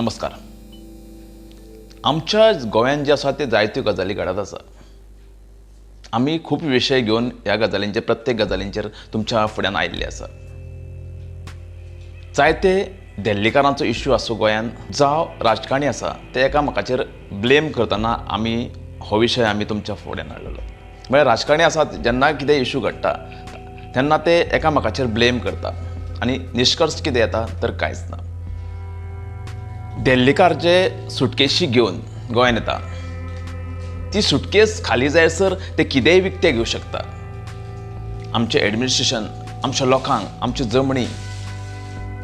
नमस्कार. आमच्या गोंयांत जे आसा ते जायत्यो गजाली घडत आसा. आमी खूब विशय घेवन ह्या गजालींचेर प्रत्येक गजालींचेर तुमच्या फुड्यान आयिल्ले आसा. जायते देल्लीकारांचो इश्यू आसूं गोंयांत जावं राजकारणी आसा ते एकामेकाचेर ब्लेम करतना आमी हो विशय आमी तुमच्या फुड्यान हाडलेलो. म्हळ्यार राजकारणी आसात जेन्ना कितें इश्यू घडटा तेन्ना ते एकामेकाचेर ब्लेम करता. आनी निश्कर्श कितें येता तर कांयच ना. देल्लीकार जे सुटकेशी घेवन गोंयान येता ती सुटकेस खाली जायसर ते कितेंय विकते घेवं शकता. आमचें एडमिनिस्ट्रेशन आमच्या लोकांक आमचे जमणी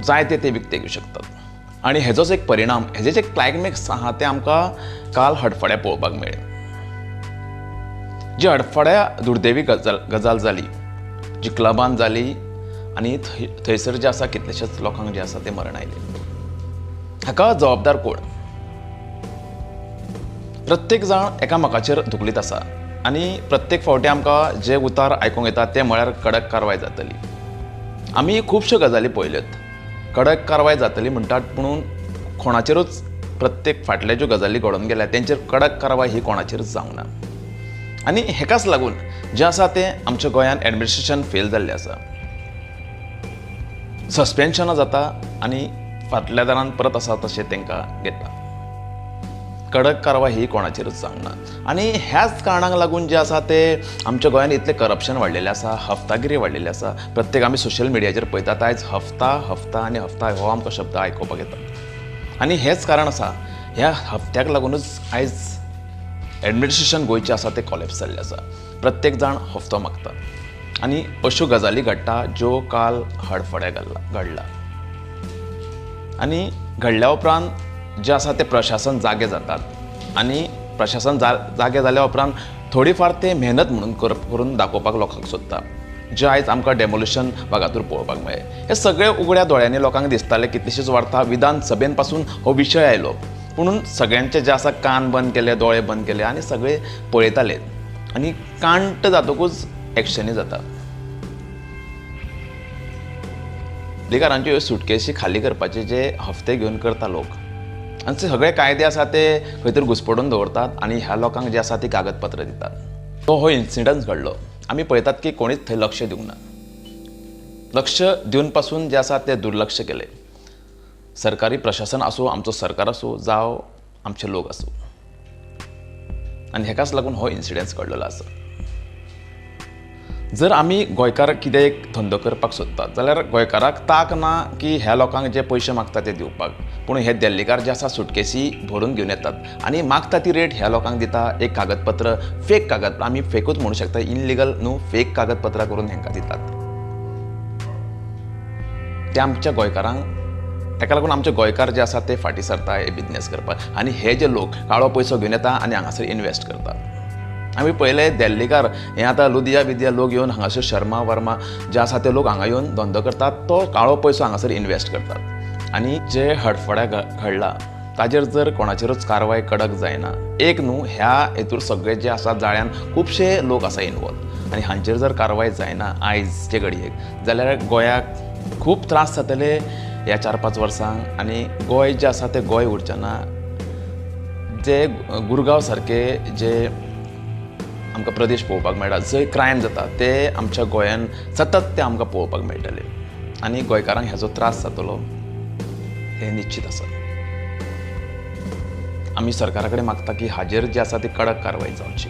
जायते ते विकते घेवं शकतात. आनी हेजोच एक परिणाम हेजे जे क्लायमॅक्स आहा ते आमकां काल हडफड्या पळोवपाक मेळ्ळे. जी हडफड्या दुर्दैवी गजाल गजाल जाली जी क्लबान जाली आनी थंय थंयसर जे आसा कितलेशेच लोकांक जे आसा ते मरण आयले. हाका जबाबदार कोण? प्रत्येक जाण एकामेकाचेर धुकलीत आसा. आनी प्रत्येक फावटी आमकां जे उतार आयकूंक येता ते म्हळ्यार कडक कारवाय जातली. आमी खुबश्यो गजाली पळयल्यात. कडक कारवाय जातली म्हणटात पुणून कोणाचेरूच प्रत्येक फाटल्या ज्यो गजाली घडोवन गेल्या तेंचेर कडक कारवाय ही कोणाचेर जावंक ना. आनी हेकाच लागून जें आसा तें आमच्या गोंयांत एडमिनिस्ट्रेशन फेल जाल्लें आसा. सस्पेन्शनां जाता आनी फाटल्या दारान परत आसा तशें तांकां घेता कडक कारवाय ही कोणाचेरच जावंक ना. आनी ह्याच कारणांक लागून जे आसा ते आमच्या गोंयांत इतलें करप्शन वाडलेलें आसा हफ्तागिरी वाडलेली आसा. प्रत्येक आमी सोशल मिडियाचेर पळयतात आयज हफ्ता हफ्ता आनी हफ्ता हो आमकां शब्द आयकुपाक येता आनी हेंच कारण आसा ह्या हफ्त्याक लागूनच आयज एडमिनिस्ट्रेशन गोंयचें आसा तें कॉलेप्स जाल्लें आसा. प्रत्येक जाण हफ्तो मागता. आनी अश्यो गजाली घडटा ज्यो काल हडफड्या घडला घडला. आनी घडल्या उपरांत जे आसा ते प्रशासन जागे जातात. आनी प्रशासन जा जागे जाल्या उपरांत थोडी फार ते मेहनत म्हणून कर करून दाखोवपाक लोकांक सोदता जे आयज आमकां डेमोलिशन भागातूर पळोवपाक मेळ्ळें हे सगळे उगड्या दोळ्यांनी लोकांक दिसताले कितलीशीच वार्ता विधान सभेन पासून हो विशय आयलो. पुणून सगळ्यांचे जे आसा कान बंद केले दोळे बंद केले आनी सगळे पळयताले आनी कांट जातकूच एक्शनी जाता अधिकारांच्यो ह्यो सुटकेशी खाली करपाचे जे हफ्ते घेवन करता लोक. आनी ते सगळे कायदे आसा ते खंय तरी घुसपडून दवरतात आनी ह्या लोकांक जे आसा ती कागदपत्र दितात. तो हो इन्सिडंट घडलो. आमी पळयतात की कोणीच थंय लक्ष दिवंक ना. लक्ष दिवनपासून जे आसा ते दुर्लक्ष केले. सरकारी प्रशासन आसूं आमचो सरकार आसूं जावं आमचे लोक आसूं आनी हेकाच लागून हो इन्सिडंट घडलेलो आसा. जर आमी गोंयकार कितें एक धंदो करपाक सोदतात जाल्यार गोंयकाराक ताक ना की ह्या लोकांक जे पयशे मागता ते दिवपाक. पूण हे देल्लीकार जे आसा सुटकेसी भरून घेवन येतात. आनी मागता ती रेट ह्या लोकांक दिता एक कागदपत्र फेक कागद आमी फेकूच म्हणू शकता इनलिगल न्हू फेक कागदपत्रां करून हांकां दितात. ते आमच्या गोंयकारांक ताका लागून आमचे गोंयकार जे आसा ते फाटीं सरता हे बिझनेस करपाक. आनी हे जे लोक काळो पयसो घेवन येता आनी हांगासर इन्वेस्ट करतात. आमी पळयले देल्लीकार हे आतां लुदिया बिदिया लोक येवन हांगासर शर्मा वर्मा जे आसा ते लोक हांगा येवन धंदो करतात तो काळो पयसो हांगासर इन्वेस्ट करतात. आनी जे हडफड्या घडला ताजेर जर कोणाचेरूच कारवाय कडक जायना. एक न्हू ह्या हेतूर सगळे जे आसा जाळ्यान खुबशे लोक आसा इनवॉल्व आनी हांचेर जर कारवाय जायना आयजचे घडयेक जाल्यार गोंयाक खूब त्रास जातले ह्या चार पांच वर्सांक. आनी गोंय जें आसा तें गोंय उरचें ना जे गुरगांव सारके जे आमकां प्रदेश पळोवपाक मेळटा. जंय क्रायम जाता ते आमच्या गोंयान सतत ते आमकां पळोवपाक मेळटले. आनी गोंयकारांक हेजो त्रास जातलो हें निश्चित आसा. आमी सरकारा कडेन मागता की हाजेर जी आसा ती कडक कारवाय जावची.